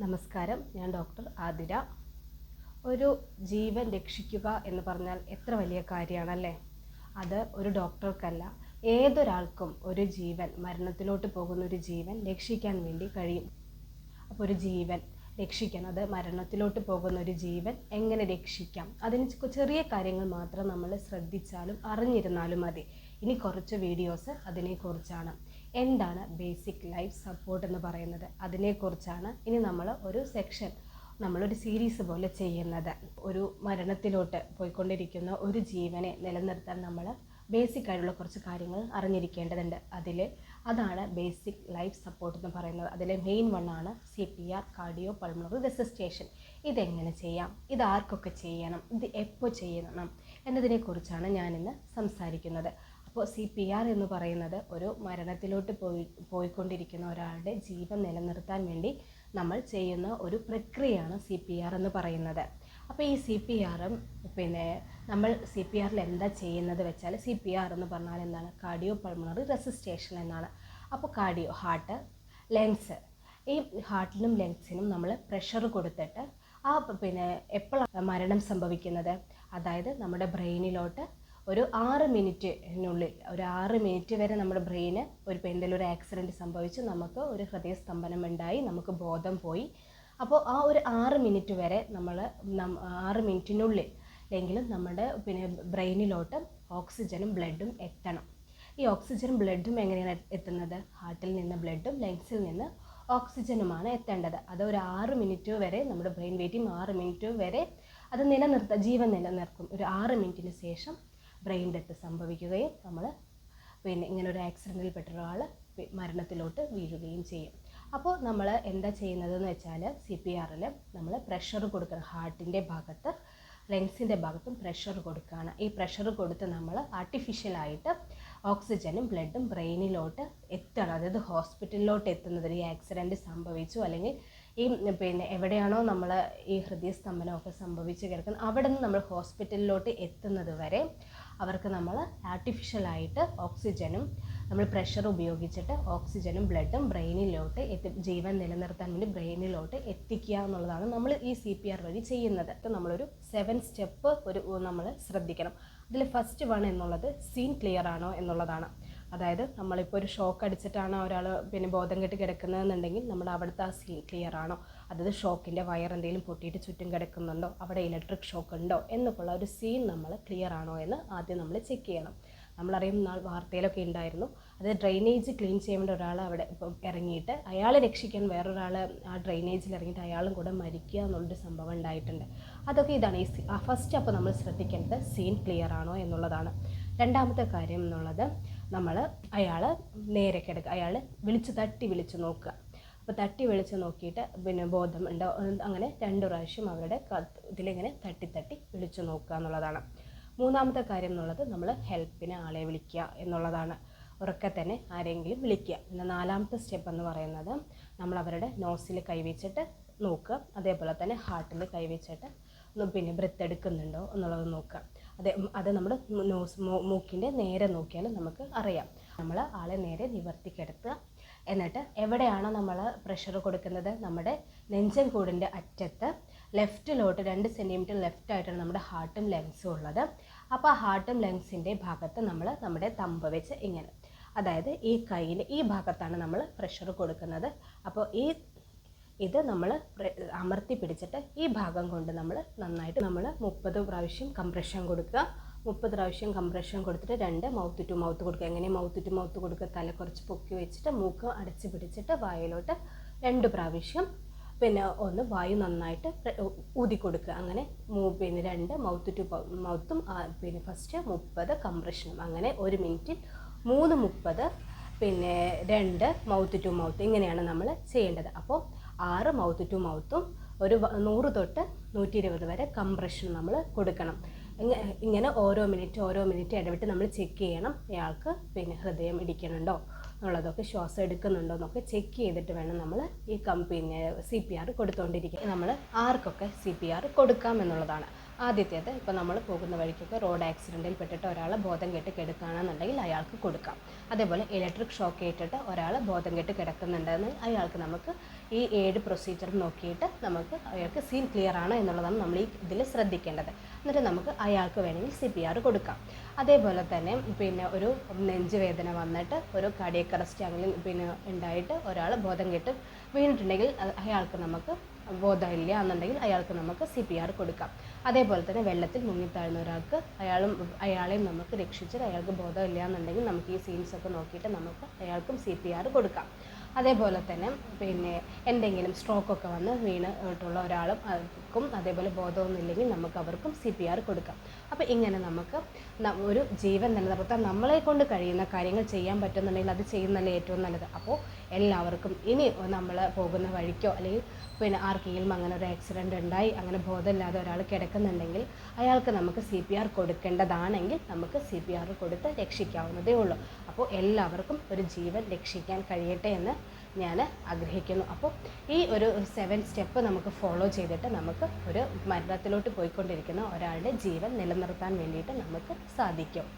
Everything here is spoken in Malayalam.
നമസ്കാരം. ഞാൻ ഡോക്ടർ ആതിര. ഒരു ജീവൻ രക്ഷിക്കുക എന്ന് പറഞ്ഞാൽ എത്ര വലിയ കാര്യമാണല്ലേ? അത് ഒരു ഡോക്ടർക്കല്ല ഏതൊരാൾക്കും ഒരു ജീവൻ മരണത്തിലോട്ട് പോകുന്ന ഒരു ജീവൻ രക്ഷിക്കാൻ വേണ്ടി കഴിയും. അപ്പോൾ ഒരു ജീവൻ രക്ഷിക്കാൻ അത് മരണത്തിലോട്ട് പോകുന്ന ഒരു ജീവൻ എങ്ങനെ രക്ഷിക്കാം? അതിന് ചെറിയ കാര്യങ്ങൾ മാത്രം നമ്മൾ ശ്രദ്ധിച്ചാലും അറിഞ്ഞിരുന്നാലും മതി. ഇനി കുറച്ച് വീഡിയോസ് അതിനെക്കുറിച്ചാണ്. എന്താണ് ബേസിക് ലൈഫ് സപ്പോർട്ട് എന്ന് പറയുന്നത്? അതിനെക്കുറിച്ചാണ് ഇനി നമ്മൾ ഒരു സെക്ഷൻ നമ്മളൊരു സീരീസ് പോലെ ചെയ്യുന്നത്. ഒരു മരണത്തിലോട്ട് പോയിക്കൊണ്ടിരിക്കുന്ന ഒരു ജീവനെ നിലനിർത്താൻ നമ്മൾ ബേസിക് ആയിട്ടുള്ള കുറച്ച് കാര്യങ്ങൾ അറിഞ്ഞിരിക്കേണ്ടതുണ്ട്. അതിൽ അതാണ് ബേസിക് ലൈഫ് സപ്പോർട്ട് എന്ന് പറയുന്നത്. അതിലെ main വണ്ണാണ് C P R cardio pulmonary resuscitation ഇതെങ്ങനെ ചെയ്യാം? ഇത് ആർക്കൊക്കെ ചെയ്യണം? ഇത് എപ്പോൾ ചെയ്യണം? എന്നതിനെക്കുറിച്ചാണ് ഞാനിന്ന് സംസാരിക്കുന്നത്. അപ്പോൾ സി പി ആർ എന്ന് പറയുന്നത് ഒരു മരണത്തിലോട്ട് പോയി പോയിക്കൊണ്ടിരിക്കുന്ന ഒരാളുടെ ജീവൻ നിലനിർത്താൻ വേണ്ടി നമ്മൾ ചെയ്യുന്ന ഒരു പ്രക്രിയയാണ് സി പി ആർ എന്ന് പറയുന്നത്. അപ്പോൾ ഈ സി പി ആറും പിന്നെ നമ്മൾ സി പി ആറിൽ എന്താ ചെയ്യുന്നത് വെച്ചാൽ സി പി ആർ എന്ന് പറഞ്ഞാൽ എന്താണ്? കാർഡിയോ പൾമണറി റെസിസ്റ്റേഷൻ എന്നാണ്. അപ്പോൾ കാർഡിയോ ഹാർട്ട് ലങ്സ് ഈ ഹാർട്ടിനും ലങ്സിനും നമ്മൾ പ്രഷർ കൊടുത്തിട്ട് ആ പിന്നെ എപ്പോഴാണ് മരണം സംഭവിക്കുന്നത്? അതായത് നമ്മുടെ ബ്രെയിനിലോട്ട് ഒരു ആറ് മിനിറ്റിനുള്ളിൽ ഒരു ആറ് മിനിറ്റ് വരെ നമ്മുടെ ബ്രെയിന് ഒരു എന്തെങ്കിലും ഒരു ആക്സിഡന്റ് സംഭവിച്ച് നമുക്ക് ഒരു ഹൃദയസ്തംഭനം ഉണ്ടായി നമുക്ക് ബോധം പോയി. അപ്പോൾ ആ ഒരു ആറ് മിനിറ്റ് വരെ നമ്മൾ ആറ് മിനിറ്റിനുള്ളിൽ എങ്കിലും നമ്മുടെ പിന്നെ ബ്രെയിനിലോട്ട് ഓക്സിജനും ബ്ലഡും എത്തണം. ഈ ഓക്സിജനും ബ്ലഡും എങ്ങനെയാണ് എത്തുന്നത്? ഹാർട്ടിൽ നിന്ന് ബ്ലഡും ലങ്സിൽ നിന്ന് ഓക്സിജനുമാണ് എത്തേണ്ടത്. അത് ഒരു ആറ് മിനിറ്റ് വരെ നമ്മുടെ ബ്രെയിൻ വെയിറ്റിംഗ് ആറ് മിനിറ്റ് വരെ അത് നിലനിർത്ത ജീവൻ നിലനിർത്തും. ഒരു ആറ് മിനിറ്റിന് ശേഷം ബ്രെയിൻ ഡെത്ത് സംഭവിക്കുകയും നമ്മൾ പിന്നെ ഇങ്ങനെ ഒരു ആക്സിഡന്റിൽ പെട്ട ഒരാൾ മരണത്തിലോട്ട് വീഴുകയും ചെയ്യും. അപ്പോൾ നമ്മൾ എന്താ ചെയ്യുന്നതെന്ന് വെച്ചാൽ സി പി ആറിൽ നമ്മൾ പ്രഷർ കൊടുക്കണം. ഹാർട്ടിന്റെ ഭാഗത്ത് ലങ്സിന്റെ ഭാഗത്തും പ്രഷർ കൊടുക്കുകയാണ് ഈ പ്രഷർ കൊടുത്ത് നമ്മൾ ആർട്ടിഫിഷ്യലായിട്ട് ഓക്സിജനും ബ്ലഡും ബ്രെയിനിലോട്ട് എത്തണം. അതായത് ഹോസ്പിറ്റലിലോട്ട് എത്തുന്നത് ഈ ആക്സിഡന്റ് സംഭവിച്ചു അല്ലെങ്കിൽ ഈ പിന്നെ എവിടെയാണോ നമ്മൾ ഈ ഹൃദയസ്തംഭനമൊക്കെ സംഭവിച്ച് കിടക്കുന്നത് അവിടെ നിന്ന് നമ്മൾ ഹോസ്പിറ്റലിലോട്ട് എത്തുന്നത് വരെ അവർക്ക് നമ്മൾ ആർട്ടിഫിഷ്യലായിട്ട് ഓക്സിജനും നമ്മൾ പ്രഷർ ഉപയോഗിച്ചിട്ട് ഓക്സിജനും ബ്ലഡും ബ്രെയിനിലോട്ട് എത്തി ജീവൻ നിലനിർത്താൻ വേണ്ടി ബ്രെയിനിലോട്ട് എത്തിക്കുക എന്നുള്ളതാണ് നമ്മൾ ഈ സി പി ആർ വഴി ചെയ്യുന്നത്. നമ്മളൊരു സെവൻ സ്റ്റെപ്പ് ഒരു നമ്മൾ ശ്രദ്ധിക്കണം. അതിൽ ഫസ്റ്റ് വൺ എന്നുള്ളത് സീൻ ക്ലിയർ ആണോ എന്നുള്ളതാണ്. അതായത് നമ്മളിപ്പോൾ ഒരു ഷോക്ക് അടിച്ചിട്ടാണ് ഒരാൾ പിന്നെ ബോധം കെട്ട് കിടക്കുന്നതെന്നുണ്ടെങ്കിൽ നമ്മുടെ അവിടുത്തെ ആ സീൻ ക്ലിയർ ആണോ? അതായത് ഷോക്കിന്റെ വയർ എന്തെങ്കിലും പൊട്ടിയിട്ട് ചുറ്റും കിടക്കുന്നുണ്ടോ? അവിടെ ഇലക്ട്രിക് ഷോക്ക് ഉണ്ടോ? എന്നൊക്കെയുള്ള ഒരു സീൻ നമ്മൾ ക്ലിയർ ആണോ എന്ന് ആദ്യം നമ്മൾ ചെക്ക് ചെയ്യണം. നമ്മളറിയും നാൾ വാർത്തയിലൊക്കെ ഉണ്ടായിരുന്നു അത് ഡ്രെയിനേജ് ക്ലീൻ ചെയ്യേണ്ട ഒരാൾ അവിടെ ഇപ്പം ഇറങ്ങിയിട്ട് അയാളെ രക്ഷിക്കാൻ വേറൊരാൾ ആ ഡ്രെയിനേജിൽ ഇറങ്ങിയിട്ട് അയാളും കൂടെ മരിക്കുക എന്നുള്ളൊരു സംഭവം ഉണ്ടായിട്ടുണ്ട് അതൊക്കെ ഇതാണ് ഈ ആ ഫസ്റ്റ് അപ്പോൾ നമ്മൾ ശ്രദ്ധിക്കേണ്ടത് സീൻ ക്ലിയർ ആണോ എന്നുള്ളതാണ്. രണ്ടാമത്തെ കാര്യം എന്നുള്ളത് നമ്മൾ അയാൾ നേരെ കിടക്കുക അയാൾ വിളിച്ച് തട്ടി വിളിച്ച് നോക്കുക. അപ്പോൾ തട്ടി വിളിച്ച് നോക്കിയിട്ട് പിന്നെ ബോധം ഉണ്ടോ? അങ്ങനെ രണ്ട് പ്രാവശ്യം അവരുടെ ഇതിലിങ്ങനെ തട്ടി തട്ടി വിളിച്ച് നോക്കുക എന്നുള്ളതാണ്. മൂന്നാമത്തെ കാര്യം എന്നുള്ളത് നമ്മൾ ഹെൽപ്പിന് ആളെ വിളിക്കുക എന്നുള്ളതാണ്. ഉറക്കെ തന്നെ ആരെങ്കിലും വിളിക്കുക. പിന്നെ നാലാമത്തെ സ്റ്റെപ്പ് എന്ന് പറയുന്നത് നമ്മൾ അവരുടെ നോസിൽ കൈവച്ചിട്ട് നോക്കുക. അതേപോലെ തന്നെ ഹാർട്ടിൽ കൈവച്ചിട്ട് പിന്നെ ബ്രത്ത് എടുക്കുന്നുണ്ടോ എന്നുള്ളത് നോക്കുക. അതെ അത് നമ്മുടെ നോസ് മൂക്കിന്റെ നേരെ നോക്കിയാൽ നമുക്ക് അറിയാം. നമ്മൾ ആളെ നേരെ നിവർത്തി എന്നിട്ട് എവിടെയാണോ നമ്മൾ പ്രഷർ കൊടുക്കുന്നത്? നമ്മുടെ നെഞ്ചൻ കൂടിന്റെ അറ്റത്ത് ലെഫ്റ്റിലോട്ട് രണ്ട് സെന്റിമീറ്റർ ലെഫ്റ്റായിട്ടാണ് നമ്മുടെ ഹാർട്ടും ലങ്സും ഉള്ളത്. അപ്പോൾ ആ ഹാർട്ടും ലങ്സിന്റെ ഭാഗത്ത് നമ്മൾ നമ്മുടെ തമ്പ് വെച്ച് ഇങ്ങനെ. അതായത് ഈ കയ്യിൽ ഈ ഭാഗത്താണ് നമ്മൾ പ്രഷർ കൊടുക്കുന്നത്. അപ്പോൾ ഈ ഇത് നമ്മൾ അമർത്തി പിടിച്ചിട്ട് ഈ ഭാഗം കൊണ്ട് നമ്മൾ നന്നായിട്ട് നമ്മൾ മുപ്പത് പ്രാവശ്യം കംപ്രഷൻ കൊടുക്കുക. മുപ്പത് പ്രാവശ്യം കംപ്രഷൻ കൊടുത്തിട്ട് രണ്ട് മൗത്ത് ടു മൗത്ത് കൊടുക്കുക. എങ്ങനെ മൗത്ത് ടു മൗത്ത് കൊടുക്കുക? തല കുറച്ച് പൊക്കി വെച്ചിട്ട് മൂക്ക് അടച്ച് പിടിച്ചിട്ട് വായിലോട്ട് രണ്ട് പ്രാവശ്യം പിന്നെ ഒന്ന് വായു നന്നായിട്ട് ഊതി കൊടുക്കുക. അങ്ങനെ പിന്നെ രണ്ട് മൗത്ത് ടു മൗത്തും പിന്നെ ഫസ്റ്റ് മുപ്പത് കംപ്രഷനും അങ്ങനെ ഒരു മിനിറ്റിൽ മൂന്ന് മുപ്പത് പിന്നെ രണ്ട് മൗത്ത് ടു മൗത്ത് ഇങ്ങനെയാണ് നമ്മൾ ചെയ്യേണ്ടത്. അപ്പോൾ ആറ് മൗത്ത് ടു മൗത്തും ഒരു നൂറ് തൊട്ട് നൂറ്റി ഇരുപത് വരെ കംപ്രഷൻ നമ്മൾ കൊടുക്കണം. ഇങ്ങനെ ഓരോ മിനിറ്റ് ഓരോ മിനിറ്റ് ഇടവിട്ട് നമ്മൾ ചെക്ക് ചെയ്യണം. ഇയാൾക്ക് പിന്നെ ഹൃദയം ഇടിക്കുന്നുണ്ടോ എന്നുള്ളതൊക്കെ ശ്വാസം എടുക്കുന്നുണ്ടോ എന്നൊക്കെ ചെക്ക് ചെയ്തിട്ട് വേണം നമ്മൾ ഈ കം സി പി ആർ കൊടുത്തുകൊണ്ടിരിക്കുക നമ്മൾ ആർക്കൊക്കെ സി പി ആർ കൊടുക്കാം എന്നുള്ളതാണ്. ആദ്യത്തേത് ഇപ്പോൾ നമ്മൾ പോകുന്ന വഴിക്കൊക്കെ റോഡ് ആക്സിഡന്റിൽ പെട്ടിട്ട് ഒരാൾ ബോധം കെട്ട് കിടക്കുകയാണെന്നുണ്ടെങ്കിൽ അയാൾക്ക് കൊടുക്കാം. അതേപോലെ ഇലക്ട്രിക് ഷോക്ക് ഏറ്റിട്ട് ഒരാൾ ബോധം കെട്ട് കിടക്കുന്നുണ്ടെന്ന് അയാൾക്ക് നമുക്ക് ഈ ഏഴ് പ്രൊസീജിയർ നോക്കിയിട്ട് നമുക്ക് അയാൾക്ക് സീൻ ക്ലിയർ ആണ് എന്നുള്ളതാണ് നമ്മൾ ഈ ഇതിൽ ശ്രദ്ധിക്കേണ്ടത്. എന്നിട്ട് നമുക്ക് അയാൾക്ക് വേണമെങ്കിൽ സി പി ആർ കൊടുക്കാം. അതേപോലെ തന്നെ പിന്നെ ഒരു നെഞ്ച് വേദന വന്നിട്ട് ഒരു കാർഡിയക് അറസ്റ്റ് അങ്ങനെ പിന്നെ ഉണ്ടായിട്ട് ഒരാൾ ബോധം കെട്ട് വീണിട്ടുണ്ടെങ്കിൽ അയാൾക്ക് നമുക്ക് ബോധമില്ല എന്നുണ്ടെങ്കിൽ അയാൾക്ക് നമുക്ക് സി പി ആർ കൊടുക്കാം. അതേപോലെ തന്നെ വെള്ളത്തിൽ മുങ്ങിത്താഴുന്ന ഒരാൾക്ക് അയാളും അയാളെയും നമുക്ക് രക്ഷിച്ചിട്ട് അയാൾക്ക് ബോധമില്ല എന്നുണ്ടെങ്കിൽ നമുക്ക് ഈ സീൻസ് ഒക്കെ നോക്കിയിട്ട് നമുക്ക് അയാൾക്കും സി പി ആർ കൊടുക്കാം. അതേപോലെ തന്നെ പിന്നെ എന്തെങ്കിലും സ്ട്രോക്കൊക്കെ വന്ന് വീണ് ഇട്ടുള്ള ഒരാളും അവർക്കും അതേപോലെ ബോധമൊന്നുമില്ലെങ്കിൽ നമുക്ക് അവർക്കും സി പി ആർ കൊടുക്കാം. അപ്പോൾ ഇങ്ങനെ നമുക്ക് ഒരു ജീവൻ നിലനിർത്താൻ നമ്മളെ കൊണ്ട് കഴിയുന്ന കാര്യങ്ങൾ ചെയ്യാൻ പറ്റുന്നുണ്ടെങ്കിൽ അത് ചെയ്യുന്നതല്ലേ ഏറ്റവും നല്ലത്. അപ്പോൾ എല്ലാവർക്കും ഇനി നമ്മൾ പോകുന്ന വഴിക്കോ അല്ലെങ്കിൽ പിന്നെ ആർക്കെങ്കിലും അങ്ങനെ ഒരു ആക്സിഡന്റ് ഉണ്ടായി അങ്ങനെ ബോധമില്ലാതെ ഒരാൾ കിടക്കുന്നുണ്ടെങ്കിൽ അയാൾക്ക് നമുക്ക് സി പി ആർ കൊടുക്കേണ്ടതാണെങ്കിൽ നമുക്ക് സി പി ആർ കൊടുത്ത് രക്ഷിക്കാവുന്നതേ ഉള്ളൂ. അപ്പോൾ എല്ലാവർക്കും ഒരു ജീവൻ രക്ഷിക്കാൻ കഴിയട്ടെ എന്ന് ഞാൻ ആഗ്രഹിക്കുന്നു. അപ്പോൾ ഈ ഒരു സെവൻ സ്റ്റെപ്പ് നമുക്ക് ഫോളോ ചെയ്തിട്ട് നമുക്ക് ഒരു മരണത്തിലോട്ട് പോയിക്കൊണ്ടിരിക്കുന്ന ഒരാളുടെ ജീവൻ നിലനിർത്താൻ വേണ്ടിയിട്ട് നമുക്ക് സാധിക്കും.